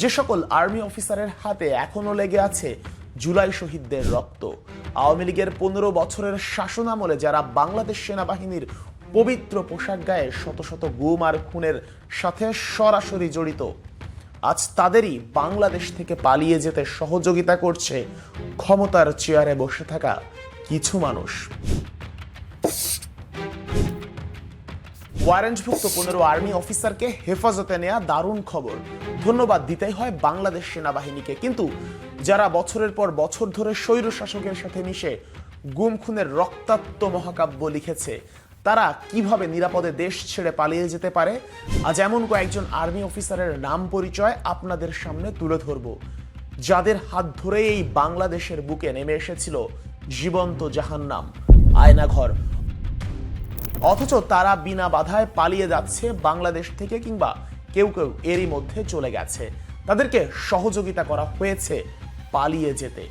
যে সকল আর্মি অফিসারের হাতে এখনও লেগে আছে জুলাই শহীদদের রক্ত। আওয়ামী লীগের পনেরো বছরের শাসন আমলে যারা বাংলাদেশ সেনাবাহিনীর পবিত্র পোশাক গায়ে শত শত গুম আর খুনের সাথে সরাসরি জড়িত, আজ তাদেরই বাংলাদেশ থেকে পালিয়ে যেতে সহযোগিতা করছে ক্ষমতার চেয়ারে বসে থাকা কিছু মানুষ। ওয়ারেন্টভুক্ত পনেরো আর্মি অফিসারকে হেফাজতে নেয়া দারুণ খবর। ধন্যবাদ দিতেই হয় বাংলাদেশ সেনাবাহিনীকে। কিন্তু যারা বছরের পর বছর ধরে স্বৈর শাসকের সাথে মিশে গুম, খুনের রক্তাক্ত মহাকাব্য লিখেছে, তারা কীভাবে নিরাপদে দেশ ছেড়ে পালিয়ে যেতে পারে? আজ এমন কয়েকজন আর্মি অফিসারের নাম পরিচয় আপনাদের সামনে তুলে ধরব। যাদের হাত ধরে এই বাংলাদেশের বুকে নেমে এসেছিল জীবন্ত জাহান্নাম। আয়নাঘর অথচ তারা বিনা বাধায় পালিয়ে যাচ্ছে বাংলাদেশ থেকে কিংবা কেউ কেউ এরই মধ্যে চলে গেছে। তাদেরকে সহযোগিতা করা হয়েছে পালিয়ে যেতে।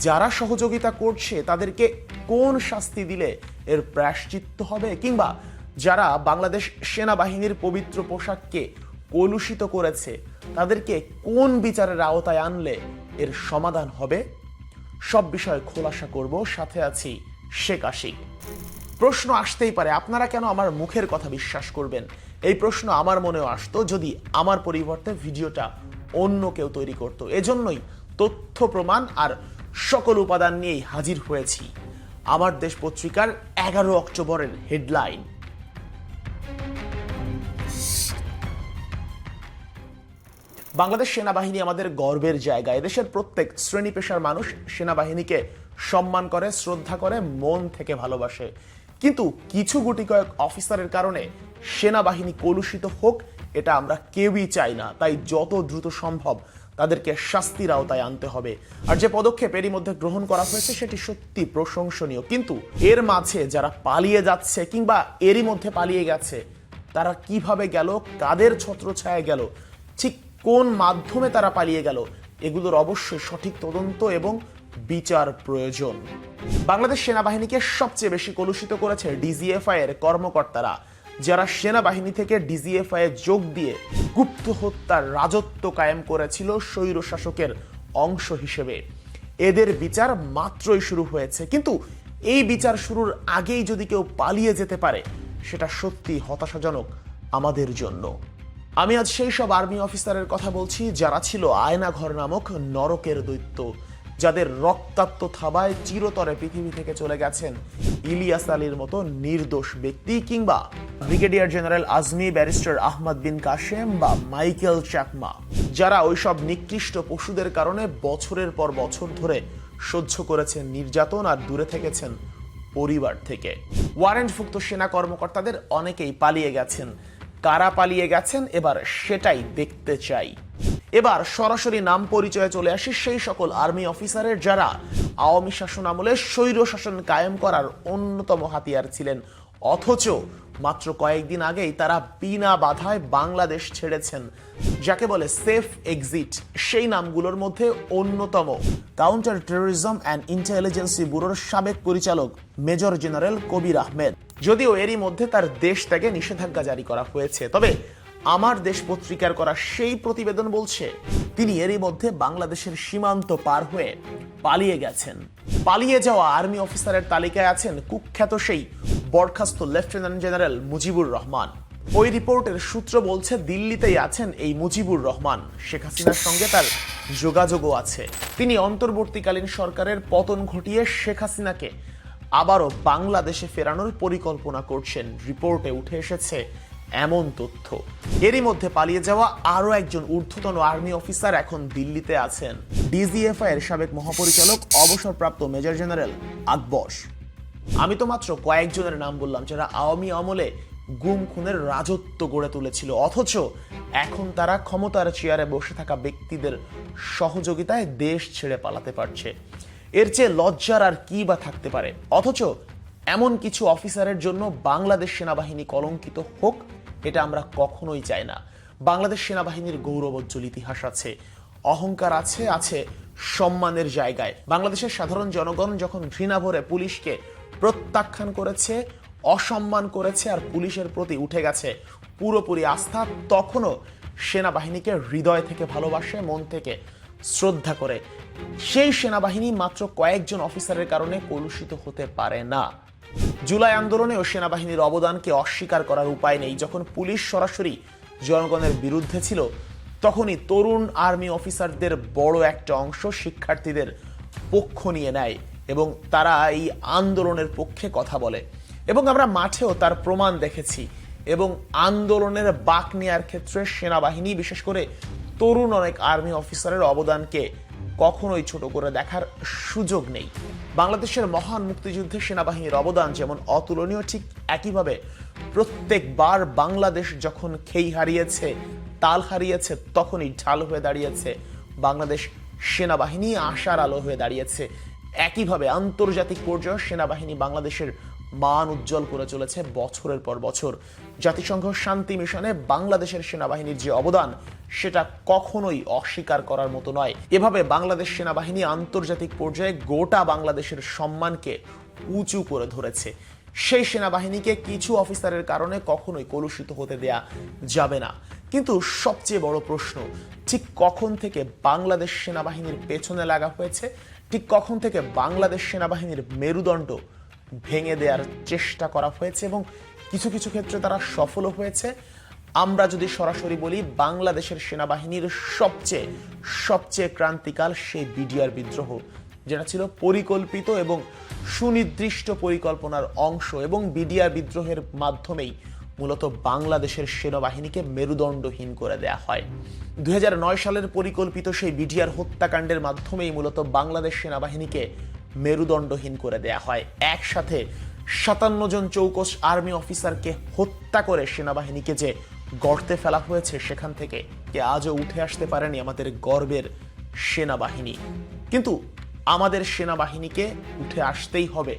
যারা সহযোগিতা করছে, তাদেরকে কোন শাস্তি দিলে এর প্রায়শ্চিত্ত হবে? কিংবা যারা বাংলাদেশ সেনাবাহিনীর পবিত্র পোশাককে কলুষিত করেছে, তাদেরকে কোন বিচারের আওতায় আনলে এর সমাধান হবে? সব বিষয়ে খোলাসা করব। সাথে আছি শেখ আশিক। প্রশ্ন আসতেই পারে, আপনারা কেন আমার মুখের কথা বিশ্বাস করবেন? এই প্রশ্ন আমার মনেও আসতো যদি আমার পরিবর্তে ভিডিওটা অন্য কেউ তৈরি করত। এজন্যই তথ্য প্রমাণ আর সকল উপাদান নিয়েই হাজির হয়েছি। আমার দেশ পত্রিকার এগারো অক্টোবরের হেডলাইন। বাংলাদেশ সেনাবাহিনী আমাদের গর্বের জায়গা। এদেশের প্রত্যেক শ্রেণি পেশার মানুষ সেনাবাহিনীকে সম্মান করে, শ্রদ্ধা করে, মন থেকে ভালোবাসে। কিন্তু কিছু গুটি কয়েক অফিসারের কারণে সেনাবাহিনী কলুষিত হোক, এটা আমরা কেউই চাই না। তাই যত দ্রুত সম্ভব তাদেরকে শাস্তির আওতায় আনতে হবে। আর যে পদক্ষেপ এরই মধ্যে গ্রহণ করা হয়েছে, সেটি সত্যি প্রশংসনীয়। কিন্তু এর মাঝে যারা পালিয়ে যাচ্ছে কিংবা এরই মধ্যে পালিয়ে গেছে, তারা কীভাবে গেল, কাদের ছত্রছায়ায় গেল, ঠিক কোন মাধ্যমে তারা পালিয়ে গেল, এগুলোর অবশ্যই সঠিক তদন্ত এবং বিচার প্রয়োজন। বাংলাদেশ সেনাবাহিনীকে সবচেয়ে বেশি কলুষিত করেছে ডিজিএফআই এর কর্মকর্তারা, যারা সেনাবাহিনী থেকে ডিজিএফআই যোগ দিয়ে গুপ্ত হত্যার রাজত্ব কায়েম করেছিল স্বৈর শাসকের অংশ হিসেবে। এদের বিচার মাত্রই শুরু হয়েছে, কিন্তু এই বিচার শুরুর আগেই যদি কেউ পালিয়ে যেতে পারে, সেটা সত্যি হতাশাজনক আমাদের জন্য। আমি আজ সেই সব আর্মি অফিসারের কথা বলছি যারা ছিল আয়নাঘর নামক নরকের দৈত্য। যাদের রক্তাক্ত থাবায় চিরতরে পৃথিবী থেকে চলে গেছেন। ইলিয়াস আলীর মতো নির্দোষ ব্যক্তি কিংবা brigadier general Azmi barrister Ahmad bin Kashem বা মাইকেল চাকমা যারা ওইসব নিকৃষ্ট পশুদের কারণে বছরের পর বছর ধরে সহ্য করেছেন নির্যাতন আর দূরে থেকেছেন পরিবার থেকে। ওয়ারেন্টভুক্ত সেনা কর্মকর্তাদের অনেকেই পালিয়ে গেছেন। কারা পালিয়ে গেছেন? এবার সেটাই দেখতে চাই। এবার সরাসরি নাম পরিচয়ে চলে আসি সেই সকল আর্মি অফিসারের যারা আওয়ামী শাসন আমলে স্বৈর শাসন কায়েম করার অন্যতম হাতিয়ার ছিলেন। অথচ মাত্র কয়েকদিন আগেই তারা বিনা বাধায় বাংলাদেশ ছেড়েছেন। যাকে বলে সেফ এক্সিট সেই নামগুলোর মধ্যে অন্যতম কাউন্টার টেরোরিজম অ্যান্ড ইন্টেলিজেন্সি ব্যুরোর সাবেক পরিচালক মেজর জেনারেল কবির আহমেদ। যদিও এরই মধ্যে তার দেশ ত্যাগে নিষেধাজ্ঞা জারি করা হয়েছে। তবে আমার দেশ পত্রিকার করা সেই প্রতিবেদন বলছে, তিনি এরই মধ্যে বাংলাদেশের সীমান্ত পার হয়ে পালিয়ে গেছেন। পালিয়ে যাওয়া আর্মি অফিসারের তালিকায় আছেন কুখ্যাত সেই বরখাস্ত লেফটেন্যান্ট জেনারেল মুজিবুর রহমান। ওই রিপোর্টের সূত্র বলছে, দিল্লিতেই আছেন এই মুজিবুর রহমান। শেখ হাসিনার সঙ্গে তার যোগাযোগও আছে। তিনি অন্তর্বর্তীকালীন সরকারের পতন ঘটিয়ে শেখ হাসিনাকে আবারও বাংলাদেশে ফেরানোর পরিকল্পনা করছেন। রিপোর্টে উঠে এসেছে এমন তথ্য। এরই মধ্যে পালিয়ে যাওয়া আরও একজন ঊর্ধ্বতন আর্মি অফিসার এখন দিল্লিতে আছেন। ডিজিএফআই এর সাবেক মহাপরিচালক, অবসরপ্রাপ্ত মেজর জেনারেল আকবস আমি তো মাত্র কয়েকজনের নাম বললাম, যারা আওয়ামী আমলে গুম, খুনের রাজত্ব গড়ে তুলেছিল। অথচ এখন তারা ক্ষমতার চেয়ারে বসে থাকা ব্যক্তিদের সহযোগিতায় দেশ ছেড়ে পালাতে পারছে। এর চেয়ে লজ্জার আর কি বা থাকতে পারে? অথচ এমন কিছু অফিসারের জন্য বাংলাদেশ সেনাবাহিনী কলঙ্কিত হোক এটা আমরা কখনোই চাই না। বাংলাদেশ সেনাবাহিনীর গৌরবোজ্জ্বল ইতিহাস আছে, অহংকার আছে আছে সম্মানের জায়গায়। বাংলাদেশের সাধারণ জনগণ যখন ঘৃণা ভরে পুলিশকে প্রত্যাখ্যান করেছে, অসম্মান করেছে আর পুলিশের প্রতি উঠে গেছে পুরোপুরি আস্থা, তখনও সেনাবাহিনীকে হৃদয় থেকে ভালোবাসে, মন থেকে শ্রদ্ধা করে। সেই সেনাবাহিনী মাত্র কয়েকজন অফিসারের কারণে কলুষিত হতে পারে না। জুলাই আন্দোলনে ও সেনাবাহিনীর অবদানকে অস্বীকার করার উপায় নেই। যখন পুলিশ সরাসরি জনগণের বিরুদ্ধে ছিল, তখনই তরুণ আর্মি অফিসারদের বড় একটা অংশ শিক্ষার্থীদের পক্ষ নিয়ে নেয় এবং তারা এই আন্দোলনের পক্ষে কথা বলে। এবং আমরা মাঠেও তার প্রমাণ দেখেছি এবং আন্দোলনের বাক নেয়ার ক্ষেত্রে সেনাবাহিনী, বিশেষ করে তরুণ অনেক আর্মি অফিসারের অবদানকে কখনোই ছোট করে দেখার সুযোগ নেই। বাংলাদেশের মহান মুক্তিযুদ্ধে সেনাবাহিনীর অবদান যেমন অতুলনীয়, ঠিক একইভাবে প্রত্যেকবার বাংলাদেশ যখন খেই হারিয়েছে, তাল হারিয়েছে, তখনই ঢাল হয়ে দাঁড়িয়েছে। বাংলাদেশ সেনাবাহিনী আশার আলো হয়ে দাঁড়িয়েছে। একইভাবে আন্তর্জাতিক পর্যায়ে সেনাবাহিনী বাংলাদেশের মান উজ্জ্বল করে চলেছে বছরের পর বছর। জাতিসংঘ শান্তি মিশনে বাংলাদেশের সেনাবাহিনীর যে অবদান সেটা কখনোই অস্বীকার করার মতো নয়। এভাবে বাংলাদেশ সেনাবাহিনী আন্তর্জাতিক পর্যায়ে গোটা বাংলাদেশের সম্মানকে উঁচু করে ধরেছে। সেই সেনাবাহিনীকে কিছু অফিসারের কারণে কখনোই কলুষিত হতে দেয়া যাবে না। কিন্তু সবচেয়ে বড় প্রশ্ন, ঠিক কখন থেকে বাংলাদেশ সেনাবাহিনীর পেছনে লাগা হয়েছে? ঠিক কখন থেকে বাংলাদেশ সেনাবাহিনীর মেরুদণ্ড ভেঙে দেওয়ার চেষ্টা করা হয়েছে? এবং কিছু কিছু ক্ষেত্রে তারা সফলও হয়েছে। আমরা যদি সরাসরি বলি, বাংলাদেশের সেনাবাহিনীর সবচেয়ে সবচেয়ে ক্রান্তিকাল সেই বিডিআর বিদ্রোহ, যেটা ছিল পরিকল্পিত এবং সুনির্দিষ্ট পরিকল্পনার অংশ এবং বিডিআর বিদ্রোহের মাধ্যমেই মূলত বাংলাদেশের সেনাবাহিনীকে মেরুদণ্ডহীন করে দেয়া হয়। দুই হাজার নয় সালের পরিকল্পিত সেই বিডিআর হত্যাকাণ্ডের মাধ্যমেই মূলত বাংলাদেশ সেনাবাহিনীকে মেরুদণ্ডহীন করে দেয়া হয়। একসাথে সাতান্ন জন চৌকস আর্মি অফিসারকে হত্যা করে সেনাবাহিনীকে যে গর্তে ফেলা হয়েছে সেখান থেকে। কে আজও উঠে আসতে পারেনি আমাদের গর্বের সেনাবাহিনী। কিন্তু আমাদের সেনাবাহিনীকে উঠে আসতেই হবে,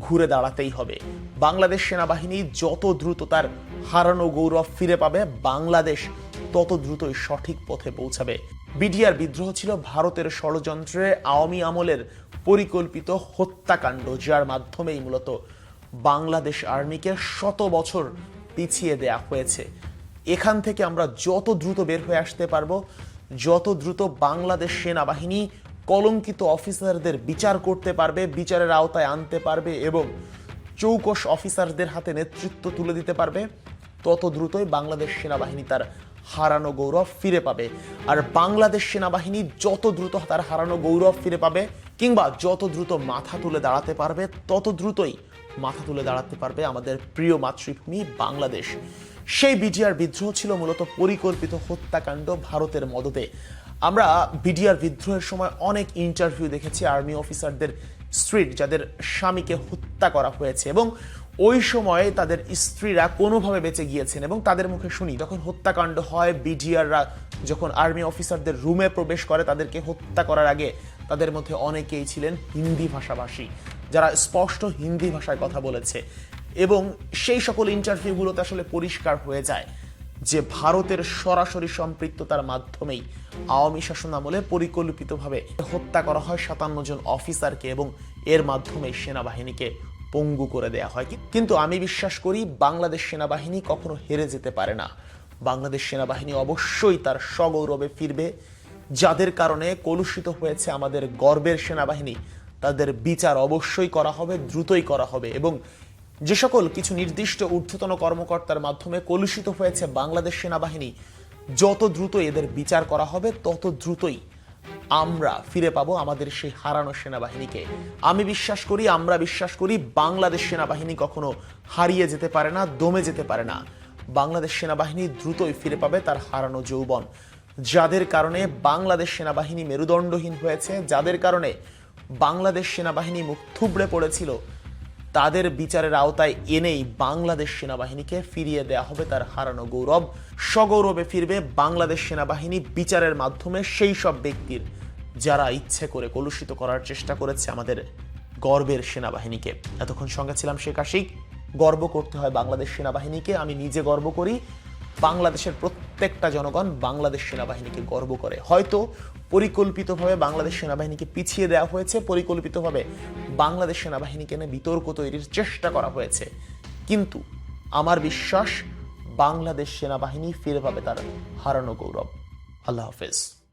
ঘুরে দাঁড়াতেই হবে। বাংলাদেশ সেনাবাহিনী যত দ্রুত তার হারানো গৌরব ফিরে পাবে, বাংলাদেশ তত দ্রুতই সঠিক পথে পৌঁছাবে। বিডিআর বিদ্রোহ ছিল ভারতের ষড়যন্ত্রে আওয়ামী আমলের পরিকল্পিত হত্যাকাণ্ড, যার মাধ্যমেই মূলত বাংলাদেশ আর্মিকে শত বছর পিছিয়ে দেয়া হয়েছে। এখান থেকে আমরা যত দ্রুত বের হয়ে আসতে পারব, যত দ্রুত বাংলাদেশ সেনাবাহিনী কলঙ্কিত অফিসারদের বিচার করতে পারবে, বিচারের আওতায় আনতে পারবে এবং চৌকস অফিসারদের হাতে নেতৃত্ব তুলে দিতে পারবে, তত দ্রুতই বাংলাদেশ সেনাবাহিনী তার হারানো গৌরব ফিরে পাবে। আর বাংলাদেশ সেনাবাহিনী যত দ্রুত তার হারানো গৌরব ফিরে পাবে কিংবা যত দ্রুত মাথা তুলে দাঁড়াতে পারবে, তত দ্রুতই মাথা তুলে দাঁড়াতে পারবে আমাদের প্রিয় মাতৃভূমি বাংলাদেশ। সেই বিডিআর বিদ্রোহ ছিল মূলত পরিকল্পিত হত্যাকাণ্ড ভারতের মদতে আমরা বিডিআর বিদ্রোহের সময় অনেক ইন্টারভিউ দেখেছি আর্মি অফিসারদের স্ত্রীর, যাদের স্বামীকে হত্যা করা হয়েছে এবং ওই সময়ে তাদের স্ত্রীরা কোনোভাবে বেঁচে গিয়েছেন এবং তাদের মুখে শুনি, যখন হত্যাকাণ্ড হয়, বিডিআররা যখন আর্মি অফিসারদের রুমে প্রবেশ করে, তাদেরকে হত্যা করার আগে তাদের মধ্যে অনেকেই ছিলেন হিন্দি ভাষাভাষী, যারা স্পষ্ট হিন্দি ভাষায় কথা বলেছে। এবং সেই সকল ইন্টারভিউগুলোতে আসলে পরিষ্কার হয়ে যায় যে ভারতের সরাসরি সম্পৃক্ততার মাধ্যমেই আওয়ামী শাসন আমলে পরিকল্পিতভাবে হত্যা করা হয় সাতান্ন জন অফিসারকে এবং এর মাধ্যমে সেনাবাহিনীকে পঙ্গু করে দেয়া হয়। কিন্তু আমি বিশ্বাস করি বাংলাদেশ সেনাবাহিনী কখনো হেরে যেতে পারে না। বাংলাদেশ সেনাবাহিনী অবশ্যই তার সগৌরবে ফিরবে। যাদের কারণে কলুষিত হয়েছে আমাদের গর্বের সেনাবাহিনী, তাদের বিচার অবশ্যই করা হবে, দ্রুতই করা হবে এবং যে সকল কিছু নির্দিষ্ট ঊর্ধ্বতন কর্মকর্তার মাধ্যমে কলুষিত হয়েছে বাংলাদেশ সেনাবাহিনী, যত দ্রুত এদের বিচার করা হবে, তত দ্রুতই আমরা ফিরে পাবো আমাদের সেই হারানো সেনাবাহিনীকে। আমি বিশ্বাস করি, আমরা বিশ্বাস করি, বাংলাদেশ সেনাবাহিনী কখনো হারিয়ে যেতে পারে না, দমে যেতে পারে না। বাংলাদেশ সেনাবাহিনী দ্রুতই ফিরে পাবে তার হারানো যৌবন। যাদের কারণে বাংলাদেশ সেনাবাহিনী মেরুদণ্ডহীন হয়েছে, যাদের কারণে বাংলাদেশ সেনাবাহিনী মুখ থুবড়ে পড়েছিল তাদের বিচারের আওতায় এনেই বাংলাদেশ সেনাবাহিনীকে ফিরিয়ে দেয়া হবে তার হারানো গৌরব। সগৌরবে ফিরবে বাংলাদেশ সেনাবাহিনী বিচারের মাধ্যমে সেই সব ব্যক্তির যারা ইচ্ছে করে কলুষিত করার চেষ্টা করেছে আমাদের গর্বের সেনাবাহিনীকে। এতক্ষণ সঙ্গে ছিলাম শেখ আশিক। গর্ব করতে হয় বাংলাদেশ সেনাবাহিনীকে। আমি নিজে গর্ব করি। বাংলাদেশের প্রত্যেকটা জনগণ বাংলাদেশ সেনাবাহিনীকে গর্ব করে। হয়তো পরিকল্পিতভাবে বাংলাদেশ সেনাবাহিনীকে পিছিয়ে দেওয়া হয়েছে, পরিকল্পিতভাবে বাংলাদেশ সেনাবাহিনীকে নিয়ে বিতর্ক তৈরির চেষ্টা করা হয়েছে। কিন্তু আমার বিশ্বাস, বাংলাদেশ সেনাবাহিনী ফিরে পাবে তার হারানো গৌরব। আল্লাহ হাফেজ।